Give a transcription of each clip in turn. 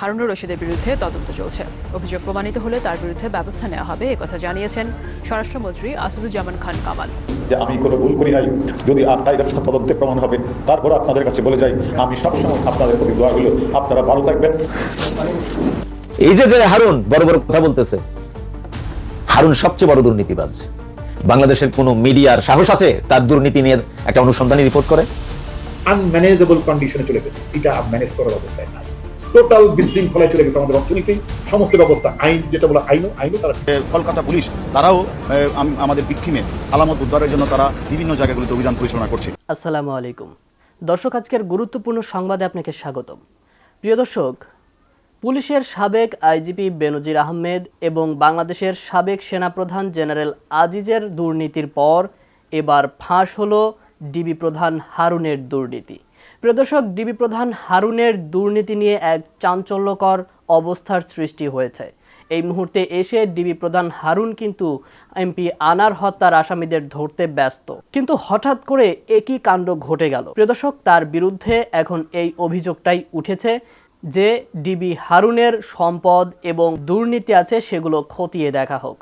হারুনুর রশিদের বিরুদ্ধে তদন্ত চলছে। অভিযোগ প্রমাণিত হলে তার বিরুদ্ধে ব্যবস্থা নেওয়া হবে একথা জানিয়েছেন স্বরাষ্ট্রমন্ত্রী আসাদুজ্জামান খান কামাল। যে আমি কোনো ভুল করি নাই যদি তাই তদন্তে প্রমাণ হবে তারপর আপনাদের কাছে বলে যাই আমি সবসময় আপনাদের প্রতি দোয়া হলো আপনারা ভালো থাকবেন। এই যে যে হারুন বড় বড় কথা বলতেছে হারুন সবচেয়ে বড় দুর্নীতিবাজ। বাংলাদেশের কোন মিডিয়ার সাহস আছে তার দুর্নীতি নিয়ে একটা অনুসন্ধানী রিপোর্ট করে? আনম্যানেজেবল কন্ডিশনে চলে গেছে এটা ম্যানেজ করার অবস্থায় নাই টোটাল বিশৃঙ্খলায় চলে গেছে আমাদের অর্থনীতি সমস্ত ব্যবস্থা আইন যেটা বলে আইনও আইনও তারা কলকাতা পুলিশ তারাও আমাদের ভিকটিমে আলামত উদ্ধারের জন্য তারা বিভিন্ন জায়গাগুলিতে অভিযান পরিচালনা করছে। আসসালামু আলাইকুম। দর্শক আজকের গুরুত্বপূর্ণ সংবাদে আপনাকে স্বাগতম। প্রিয় দর্শক পুলিশের সাবেক আইজিপি বেনজির আহমেদ এবং বাংলাদেশের সাবেক সেনাপ্রধান জেনারেল আজিজের দুর্নীতির পর এবার ফাঁস হলো ডিবি প্রধান হারুনের দুর্নীতি। প্রিয় দর্শক ডিবি প্রধান হারুনের দুর্নীতি নিয়ে এক চাঞ্চল্যকর অবস্থার সৃষ্টি হয়েছে। এই মুহূর্তে এসে ডিবি প্রধান হারুন কিন্তু এমপি আনার হত্যার আসামিদের ধরতে ব্যস্ত। কিন্তু হঠাৎ করে একই কাণ্ড ঘটে গেল। প্রিয় দর্শক তার বিরুদ্ধে এখন এই অভিযোগটাই উঠেছে যে ডিবি হারুনের সম্পদ এবং দুর্নীতি আছে সেগুলো খতিয়ে দেখা হোক।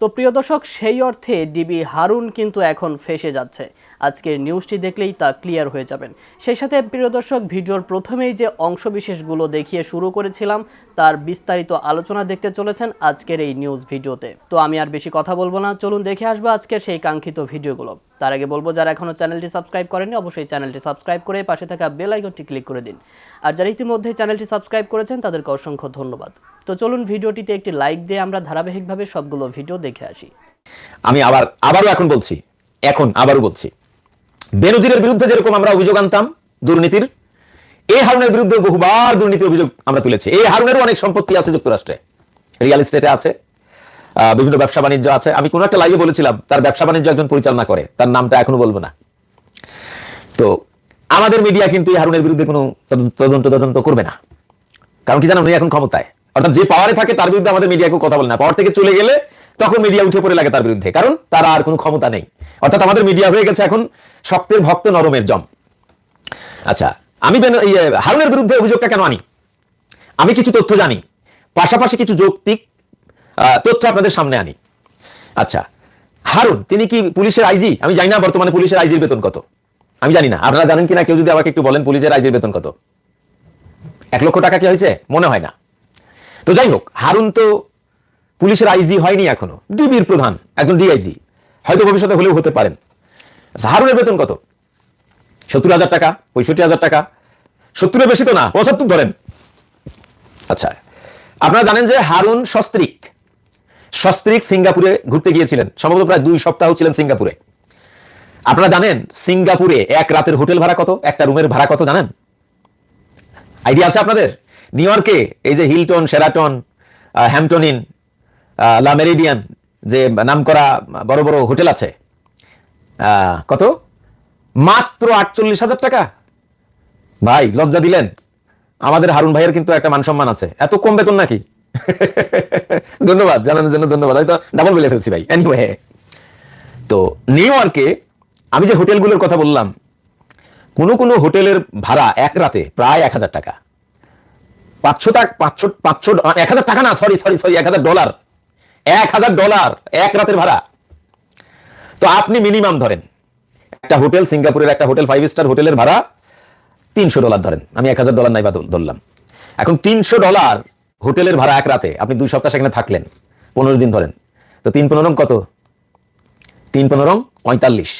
তো প্রিয় দর্শক, সেই অর্থে ডিবি হারুন কিন্তু এখন ফেসে যাচ্ছে। আজকের নিউজটি দেখলেই তা ক্লিয়ার হয়ে যাবেন। সেই সাথে প্রিয় দর্শক, ভিডিওর প্রথমেই যে অংশবিশেষগুলো দেখিয়ে শুরু করেছিলাম, তার বিস্তারিত আলোচনা দেখতে চলেছেন আজকের এই নিউজ ভিডিওতে। তো আমি আর বেশি কথা বলব না, চলুন দেখে আসব আজকের সেই কাঙ্ক্ষিত ভিডিওগুলো। তার আগে বলব, যারা এখনও চ্যানেলটি সাবস্ক্রাইব করেনি অবশ্যই চ্যানেলটি সাবস্ক্রাইব করে পাশে থাকা বেল আইকনটি ক্লিক করে দিন। আর যারা ইতিমধ্যে চ্যানেলটি সাবস্ক্রাইব করেছেন, তাদেরকে অসংখ্য ধন্যবাদ। তো চলুন ভিডিওটিতে একটি লাইক দিয়ে আমরা ধারাবাহিকভাবে সবগুলো ভিডিও দেখে আসি। আমি আবার, আবারও এখন বলছি, এখন আবারও বলছি। বেনজিরের বিরুদ্ধে যেরকম আমরা অভিযোগ আনতাম দুর্নীতির এই হারুনের বিরুদ্ধে বহুবার দুর্নীতি অভিযোগ আমরা তুলেছি। এই হারুনেরও অনেক সম্পত্তি আছে যুক্তরাষ্ট্রে। রিয়েল এস্টেটে আছে বিভিন্ন ব্যবসা বাণিজ্য আছে। আমি কোনো একটা লাইভে বলেছিলাম, তার ব্যবসা বাণিজ্য একজন পরিচালনা করে, তার নামটা এখনও বলব না। তো আমাদের মিডিয়া কিন্তু এই হারুনের বিরুদ্ধে কোনো তদন্ত তদন্ত তদন্ত করবে না। কারণ কি জানো, উনি এখন ক্ষমতায়। অর্থাৎ যে পাওয়ারে থাকে তার বিরুদ্ধে আমাদের মিডিয়া কেউ কথা বলে না। পাওয়ার থেকে চলে গেলে তখন মিডিয়া উঠে পড়ে লাগে তার বিরুদ্ধে, কারণ তারা আর কোনো ক্ষমতা নেই। অর্থাৎ আমাদের মিডিয়া হয়ে গেছে এখন শক্তের ভক্ত নরমের জম। আচ্ছা আমি হারুনের বিরুদ্ধে অভিযোগটা কেন আনি? আমি কিছু তথ্য জানি, পাশাপাশি কিছু যৌক্তিক তথ্য আপনাদের সামনে আনি। আচ্ছা হারুন, তিনি কি পুলিশের আইজি আমি জানি না বর্তমানে পুলিশের আইজির বেতন কত। আমি জানি না, আপনারা জানেন কিনা? কেউ যদি আমাকে একটু বলেন পুলিশের আইজির বেতন কত? এক লক্ষ টাকা কি হয়েছে? মনে হয় না। তো যাই হোক হারুন তো পুলিশের আইজি হয়নি এখনও। ডিবির প্রধান একজন ডিআইজি। হয়তো ভবিষ্যতে হলেও হতে পারেন। আচ্ছা, হারুনের বেতন কত? সত্তর হাজার টাকা পঁয়ষট্টি হাজার টাকা। সত্তরের বেশি তো না পঁচাত্তর ধরেন। আচ্ছা আপনারা জানেন যে হারুন সস্ত্রিক। সস্ত্রিক সিঙ্গাপুরে ঘুরতে গিয়েছিলেন। সম্ভবত প্রায় দুই সপ্তাহ ছিলেন সিঙ্গাপুরে। আপনারা জানেন সিঙ্গাপুরে এক রাতের হোটেল ভাড়া কত? একটা রুমের ভাড়া কত জানেন? আইডিয়া আছে আপনাদের? নিউ ইয়র্কে এই যে হিলটন সেরাটন আহ, লা মেরিডিয়ান যে নামকরা বড় বড় হোটেল আছে। কত? মাত্র আটচল্লিশ হাজার টাকা। ভাই লজ্জা দিলেন। আমাদের হারুন ভাইয়ের কিন্তু একটা মান সম্মান আছে। এত কম বেতন নাকি? ধন্যবাদ জানানোর জন্য ধন্যবাদ। হয়তো ডাবল বেলে ফেলছি ভাই। এনিওয়ে তো নিউ ইয়র্কে আমি যে হোটেলগুলোর কথা বললাম কোনো কোনো হোটেলের ভাড়া এক রাতে প্রায় এক হাজার টাকা। পাঁচশো টাকা পাঁচশো পাঁচশো এক হাজার টাকা না সরি সরি সরি এক হাজার ডলার। এক হাজার ডলার, এক রাতের ভাড়া। তো আপনি মিনিমাম ধরেন, একটা হোটেল, সিঙ্গাপুরের একটা হোটেল ফাইভ স্টার হোটেলের ভাড়া তিনশো ডলার ধরেন। আমি এক হাজার ডলার নাই বা ধরলাম। এখন তিনশো ডলার হোটেলের ভাড়া এক রাতে, আপনি দুই সপ্তাহ সেখানে থাকলেন, পনেরো দিন ধরেন। তো তিন পনেরো কত? তিন পনেরো পঁয়তাল্লিশ।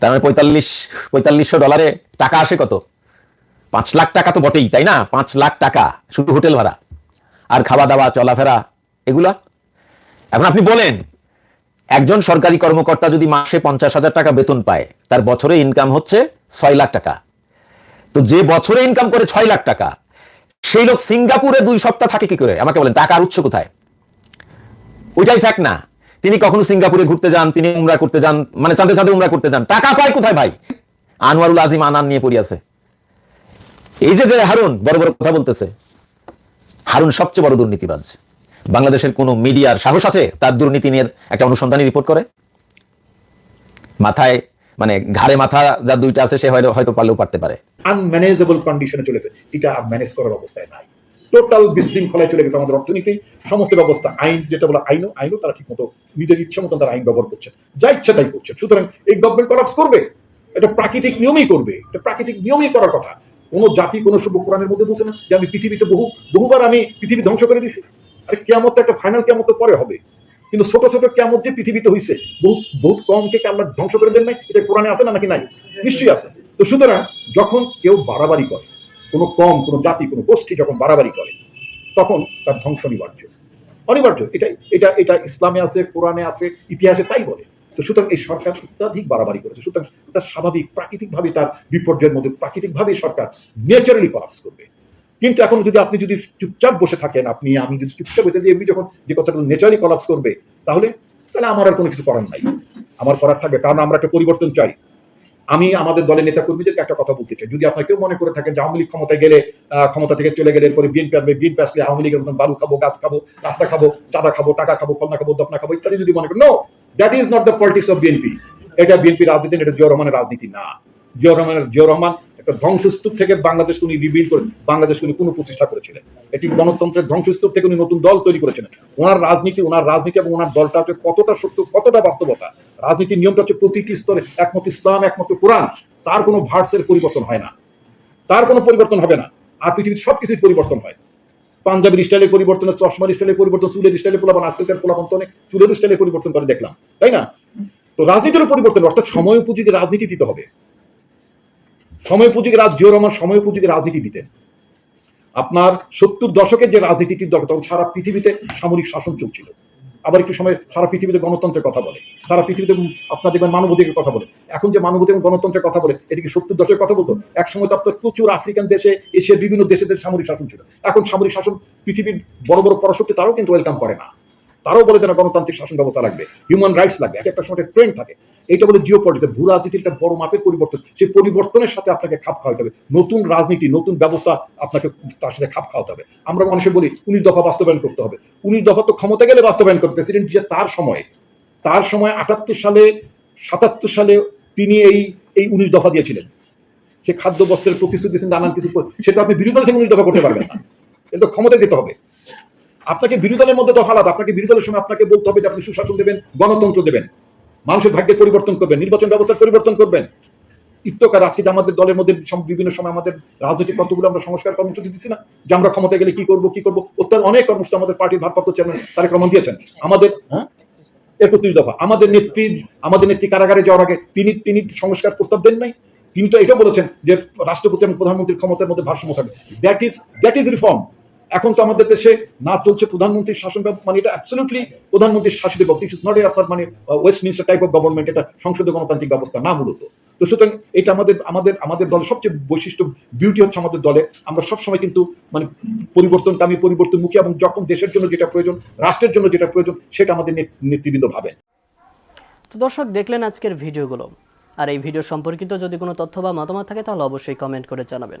তার মানে পঁয়তাল্লিশ পঁয়তাল্লিশশো ডলারে টাকা আসে কত? পাঁচ লাখ টাকা তো বটেই, তাই না? পাঁচ লাখ টাকা, শুধু হোটেল ভাড়া। আর খাওয়া দাওয়া চলাফেরা, এগুলা? এখন আপনি বলেন, একজন সরকারি কর্মকর্তা যদি মাসে পঞ্চাশ হাজার টাকা বেতন পায়, তার বছরে ইনকাম হচ্ছে ছয় লাখ টাকা। তো যে বছরে ইনকাম করে ছয় লাখ টাকা, সেই লোক সিঙ্গাপুরে দুই সপ্তাহ থাকে কি করে? আমাকে বলেন, টাকার উৎস কোথায়? ওইটাই ফ্যাক্ট না। তিনি কখনো সিঙ্গাপুরে ঘুরতে যান, তিনি উমরা করতে যান মানে চাঁদে চাঁদে উমরা করতে যান। টাকা পায় কোথায় ভাই? আনোয়ারুল আজিম আনান নিয়ে পড়ি আছে। এই যে যে হারুন বড় বড় কথা বলতেছে, হারুন সবচেয়ে বড় দুর্নীতিবাজ। বাংলাদেশের কোনো মিডিয়ার সাহস আছে তার দুর্নীতি নিয়ে একটা অনুসন্ধানী রিপোর্ট করে? মাথায় মানে ঘাড়ে মাথা যা দুইটা আছে, সে হয়তো পারলেও পারতে পারে। আনম্যানেজেবল কন্ডিশনে চলে গেছে। এটা ম্যানেজ করার অবস্থায় নাই। টোটাল বিশৃঙ্খলায় চলে গেছে আমাদের অর্থনীতি, সমস্ত ব্যবস্থা, আইন, যেটা বলে আইনও আইনও তারা ঠিক মতো নিজের ইচ্ছা মতো তারা আইন ব্যবহার করছে। যা ইচ্ছা তাই করছে। সুতরাং এই গভর্নমেন্ট করাপস করবে। এটা প্রাকৃতিক নিয়মেই করবে। এটা প্রাকৃতিক নিয়মেই করার কথা। কোনো জাতি কোনো সভ্য কোরআনের মধ্যে বসে না যে আমি পৃথিবীতে বহু, বহুবার আমি পৃথিবী ধ্বংস করে দিছি আরে কেমন একটা ফাইনাল কেমন পরে হবে। কিন্তু ছোট ছোট কেমন যে পৃথিবীতে হয়েছে বহু বহুত কমকে আল্লাহ ধ্বংস করে দেন নাই? এটা কোরআনে আছে না নাকি নাই? নিশ্চয়ই আছে। তো সুতরাং যখন কেউ বাড়াবাড়ি করে, কোনো কম, কোনো জাতি, কোনো গোষ্ঠী যখন বাড়াবাড়ি করে, তখন তার ধ্বংস অনিবার্য। অনিবার্য, এটাই, এটা এটা ইসলামে আছে, কোরআনে আছে, ইতিহাসে তাই বলে। তো সুতরাং এই সরকার অত্যাধিক বাড়াবাড়ি করেছে। সুতরাং তার স্বাভাবিক, প্রাকৃতিকভাবে তার বিপর্যয়ের মধ্যে প্রাকৃতিকভাবে সরকার ন্যাচারালি কলাপস করবে। কিন্তু এখন যদি আপনি যদি চুপচাপ বসে থাকেন, আপনি, আমি যদি চুপচাপ বসে এমনি যখন যে কথাটা ন্যাচারালি কলাপস করবে, তাহলে তাহলে আমার আর কোনো কিছু করার নাই। আমার করার থাকবে, কারণ আমরা একটা পরিবর্তন চাই। আমি আমাদের দলের নেতা কর্মীদেরকে একটা কথা বলতে চাই। যদি আপনার কেউ মনে করে থাকেন যে আওয়ামী লীগ ক্ষমতায় গেলে ক্ষমতা থেকে চলে গেলে এরপরে বিএনপি আসবে বিএনপি আসলে আওয়ামী লীগের মতন বালু খাব, গাছ খাব, রাস্তা খাব চাঁদা খাব, টাকা খাব কন্যা খাব দপনা খাব, ইত্যাদি যদি মনে করেন no that is not the politics of BNP এটা বিএনপি রাজনীতি এটা জিয়া রহমানের রাজনীতি না। জিয়া রহমানের জিয়া রহমান একটা ধ্বংসস্তূপ থেকে বাংলাদেশকে উনি রিবিল্ড করে, বাংলাদেশকে উনি কোনো প্রতিষ্ঠা করেছিলেন। এটি গণতন্ত্রের ধ্বংসস্তূপ থেকে উনি নতুন দল তৈরি করেছিলেন। ওনার রাজনীতি ওনার রাজনীতি এবং ওনার দলটা হচ্ছে কতটা সত্য, কতটা বাস্তবতা? রাজনীতির নিয়মটা হচ্ছে প্রতিটি স্তরে একমত ইসলাম, একমত কোরআন। তার কোনো ভার্সের পরিবর্তন হয় না। তার কোনো পরিবর্তন হবে না। আর পৃথিবীর সব কিছুর পরিবর্তন হয়। পাঞ্জাবের স্টাইলের পরিবর্তন চশমার স্টাইলের পরিবর্তন, চুলের স্টাইলের পোলাপন, আজকালকার পোলাপন তো অনেক চুলের স্টাইলের পরিবর্তন করে দেখলাম, তাই না? তো রাজনীতির পরিবর্তন, অর্থাৎ সময় উপযোগী রাজনীতি দিতে হবে। সময় উপযোগী রাজ জিও আমার সময় উপযোগী রাজনীতি দিতেন। আপনার সত্তর দশকের যে রাজনীতিটির দরকার, তখন সারা পৃথিবীতে সামরিক শাসন চলছিল। আবার একটু সময় সারা পৃথিবীতে গণতন্ত্রের কথা বলে, সারা পৃথিবীতে আপনার দেখবেন মানবাধিকার কথা বলে। এখন যে মানবাধিকার গণতন্ত্রের কথা বলে এটিকে সত্তর দশকের কথা বলতো? এক সময় তো আপনার প্রচুর আফ্রিকান দেশে, এশিয়ার বিভিন্ন দেশেদের সামরিক শাসন ছিল। এখন সামরিক শাসন পৃথিবীর বড় বড় পরাশক্তি তারাও কিন্তু ওয়েলকাম করে না। তারাও বলে না, গণতান্ত্রিক শাসন ব্যবস্থা লাগবে হিউম্যান রাইটস লাগবে, এক একটা সময় ট্রেন্ড থাকে। এইটা বলে জিও পলিটিক্স ভূ রাজনীতির একটা বড় মাপের পরিবর্তন সেই পরিবর্তনের সাথে আপনাকে খাপ খাওয়াতে হবে। নতুন রাজনীতি, নতুন ব্যবস্থা আপনাকে তার সাথে খাপ খাওয়াতে হবে। আমরা মানুষে বলি, উনিশ দফা বাস্তবায়ন করতে হবে। উনিশ দফা তো ক্ষমতা গেলে বাস্তবায়ন করবে। প্রেসিডেন্ট যে তার সময়ে, তার সময় আটাত্তর সালে, সাতাত্তর সালে তিনি এই এই উনিশ দফা দিয়েছিলেন। সে খাদ্য বস্ত্রের প্রতিশ্রুতি দিয়েছেন, নানান কিছু সেটা আপনি বিরোধী থেকে উনিশ দফা করতে পারবেন না। কিন্তু ক্ষমতায় যেতে হবে। আপনাকে বিরোধী দলের মধ্যে দফা আপনাকে বিরোধী দলের সময় আপনাকে বলতে হবে যে আপনি সুশাসন দেবেন, গণতন্ত্র দেবেন। মানুষের ভাগ্যের পরিবর্তন করবেন, নির্বাচন ব্যবস্থার পরিবর্তন করবেন। ইত্যকার আজকে আমাদের দলের মধ্যে বিভিন্ন সময় আমাদের রাজনৈতিক কতগুলো আমরা সংস্কার কর্মসূচি দিচ্ছি না, যে আমরা ক্ষমতায় গেলে কি করব কি করব অত্যাধিক অনেক কর্মসূচি আমাদের পার্টির ভারপ্রাপ্ত চেয়ারম্যান তারেক রহমান দিয়েছেন। আমাদের হ্যাঁ? একত্রিশ দফা। আমাদের নেত্রী আমাদের নেত্রী কারাগারে যাওয়ার আগে তিনি তিনি সংস্কার প্রস্তাব দেন নাই। তিনি তো এটাও বলেছেন যে রাষ্ট্রপতি এবং প্রধানমন্ত্রীর ক্ষমতার মধ্যে ভারসাম্য থাকবে। That is that is reform এখন তো আমাদের দেশে না চলছে প্রধানমন্ত্রীর শাসন মানে এটা অ্যাবসলিউটলি প্রধানমন্ত্রীর শাসিত ইট ইস নট আপনার মানে Westminster type of government এটা সংসদীয় গণতান্ত্রিক ব্যবস্থা না মূলত। তো সুতরাং এটা আমাদের আমাদের আমাদের দলের সবচেয়ে বৈশিষ্ট্য বিউটি হচ্ছে আমাদের দলে। আমরা সবসময় কিন্তু মানে পরিবর্তনকামী, পরিবর্তনমুখী এবং যখন দেশের জন্য যেটা প্রয়োজন, রাষ্ট্রের জন্য যেটা প্রয়োজন, সেটা আমাদের নেত- নেতৃবৃন্দ ভাবেন। তো দর্শক, দেখলেন আজকের ভিডিওগুলো। আর এই ভিডিও সম্পর্কিত যদি কোনো তথ্য বা মতামত থাকে, তাহলে অবশ্যই কমেন্ট করে জানাবেন।